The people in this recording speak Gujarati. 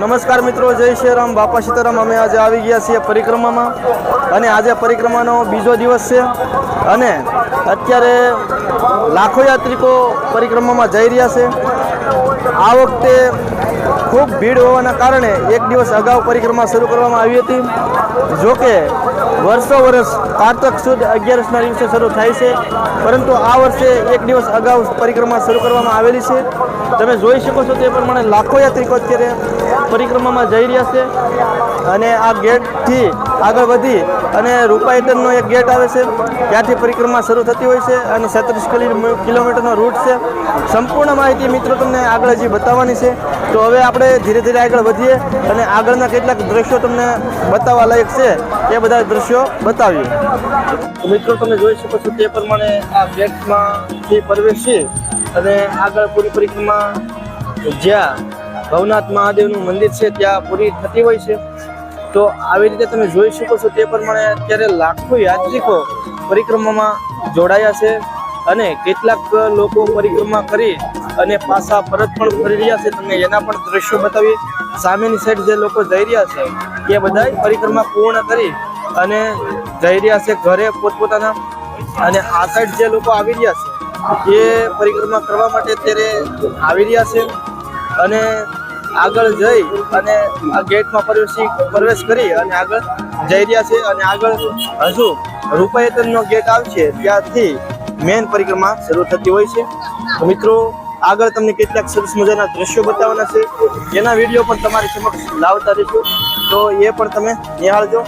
નમસ્કાર મિત્રો, જય શ્રી રામ બાપા સીતારામ, અમે આજે આવી ગયા છીએ પરિક્રમામાં. અને આજે પરિક્રમાનો બીજો દિવસ છે. અને અત્યારે લાખો યાત્રિકો પરિક્રમામાં જઈ રહ્યા છે. આ વખતે ખૂબ ભીડ હોવાના કારણે એક દિવસ અગાઉ પરિક્રમા શરૂ કરવામાં આવી હતી. જોકે વર્ષો વર્ષ કારતક સુદ અગિયારસના દિવસે શરૂ થાય છે. પરંતુ આ વર્ષે એક દિવસ અગાઉ પરિક્રમા શરૂ કરવામાં આવેલી છે. તમે જોઈ શકો છો તે પ્રમાણે લાખો યાત્રિકો અત્યારે પરિક્રમામાં જઈ રહ્યા છે. અને આ ગેટથી આગળ વધી અને રૂપાઈટનનો એક ગેટ આવે છે, ત્યાંથી પરિક્રમા શરૂ થતી હોય છે અને છત્રીસ કિલોમીટરનો રૂટ છે. સંપૂર્ણ માહિતી મિત્રો તમને આગળ હજી બતાવવાની છે. તો હવે આપણે ધીરે ધીરે આગળ વધીએ અને આગળના કેટલાક દ્રશ્યો તમને બતાવવા લાયક છે. એ બધા દ્રશ્યો બતાવીએ. મિત્રો તમે જોઈ શકો છો તે પ્રમાણે આ ગેટમાંથી પ્રવેશી અને આગળ પૂરી પરિક્રમા જ્યાં ભવનાથ મહાદેવનું મંદિર છે, ત્યાં પૂરી થતી હોય છે. તો આવી રીતે તમે જોઈ શકો છો તે પ્રમાણે અત્યારે લાખો યાત્રિકો પરિક્રમામાં જોડાયા છે અને કેટલાક લોકો પરિક્રમા કરી અને પાછા પરત પણ ફરી રહ્યા છે. તમને એના પણ દ્રશ્યો બતાવી સામેની સાઈડ જે લોકો જઈ રહ્યા છે, એ બધા પરિક્રમા પૂર્ણ કરી અને જઈ રહ્યા છે ઘરે પોતપોતાના. અને આ સાઈડ જે લોકો આવી રહ્યા છે, એ પરિક્રમા કરવા માટે અત્યારે આવી રહ્યા છે અને આગળ જઈ અને આ ગેટમાં પ્રવેશી પ્રવેશ કરી અને આગળ જઈ રહ્યા છે અને આગળ હજુ રૂપાયતનનો ગેટ આવશે ત્યાંથી મેન પરિક્રમા શરૂ થતી હોય છે. મિત્રો, આગળ તમને કેટલાક સરસ મજાના દ્રશ્યો બતાવવાના છે. એના વીડિયો પણ તમારી સમક્ષ લાવતા રહીશું. તો એ પણ તમે નિહાળજો.